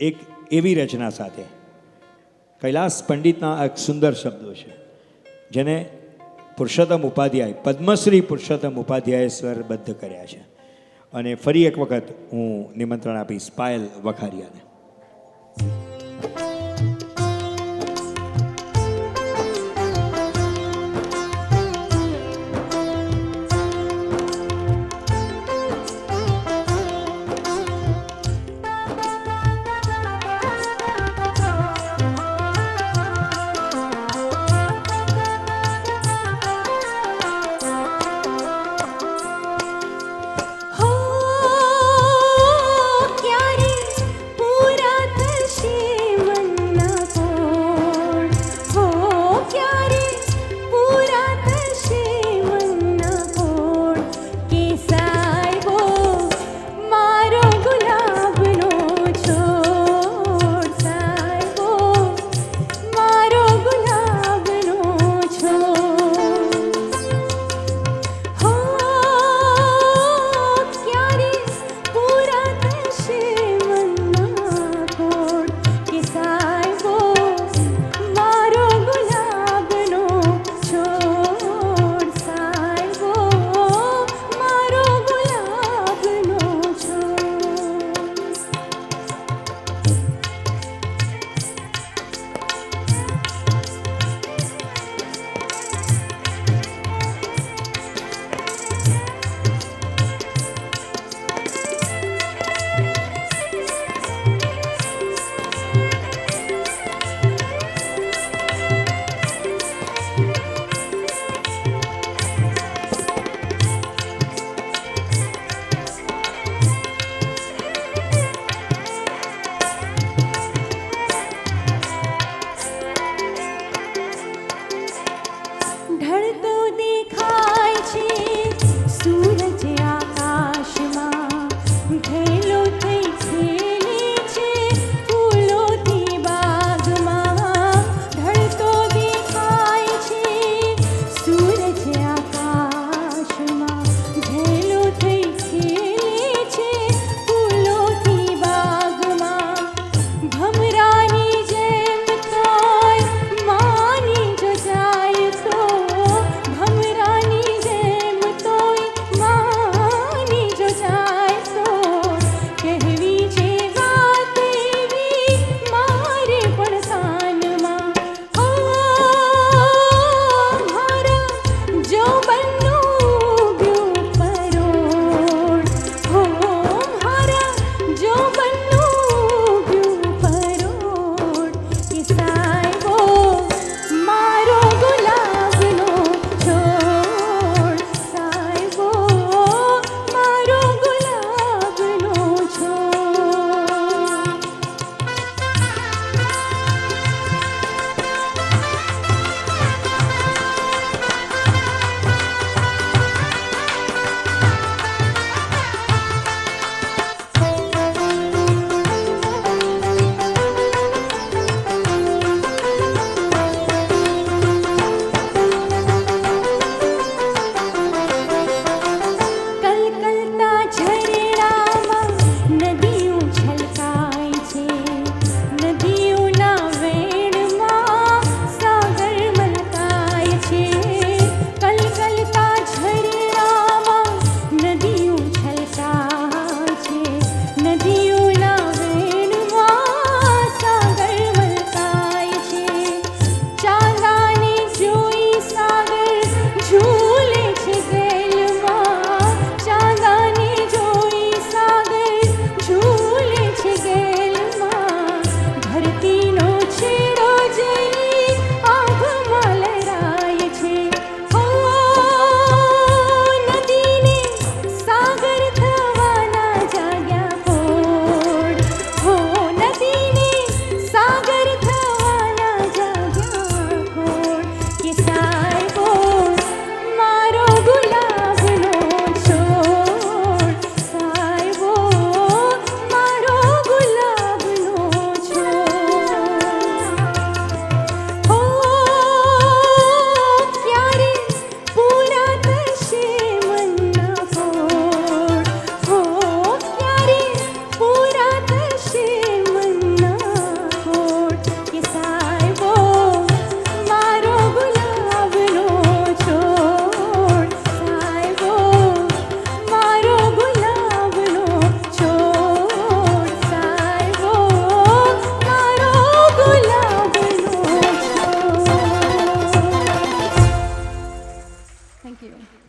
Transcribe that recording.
એક એવી રચના સાથે. કૈલાસ પંડિતના એક સુંદર શબ્દો છે, જેને પુરુષોત્તમ ઉપાધ્યાય, પદ્મશ્રી પુરુષોત્તમ ઉપાધ્યાય સ્વરબદ્ધ કર્યા છે. અને ફરી એક વખત હું નિમંત્રણ આપીશ પાયલ વખારિયાને.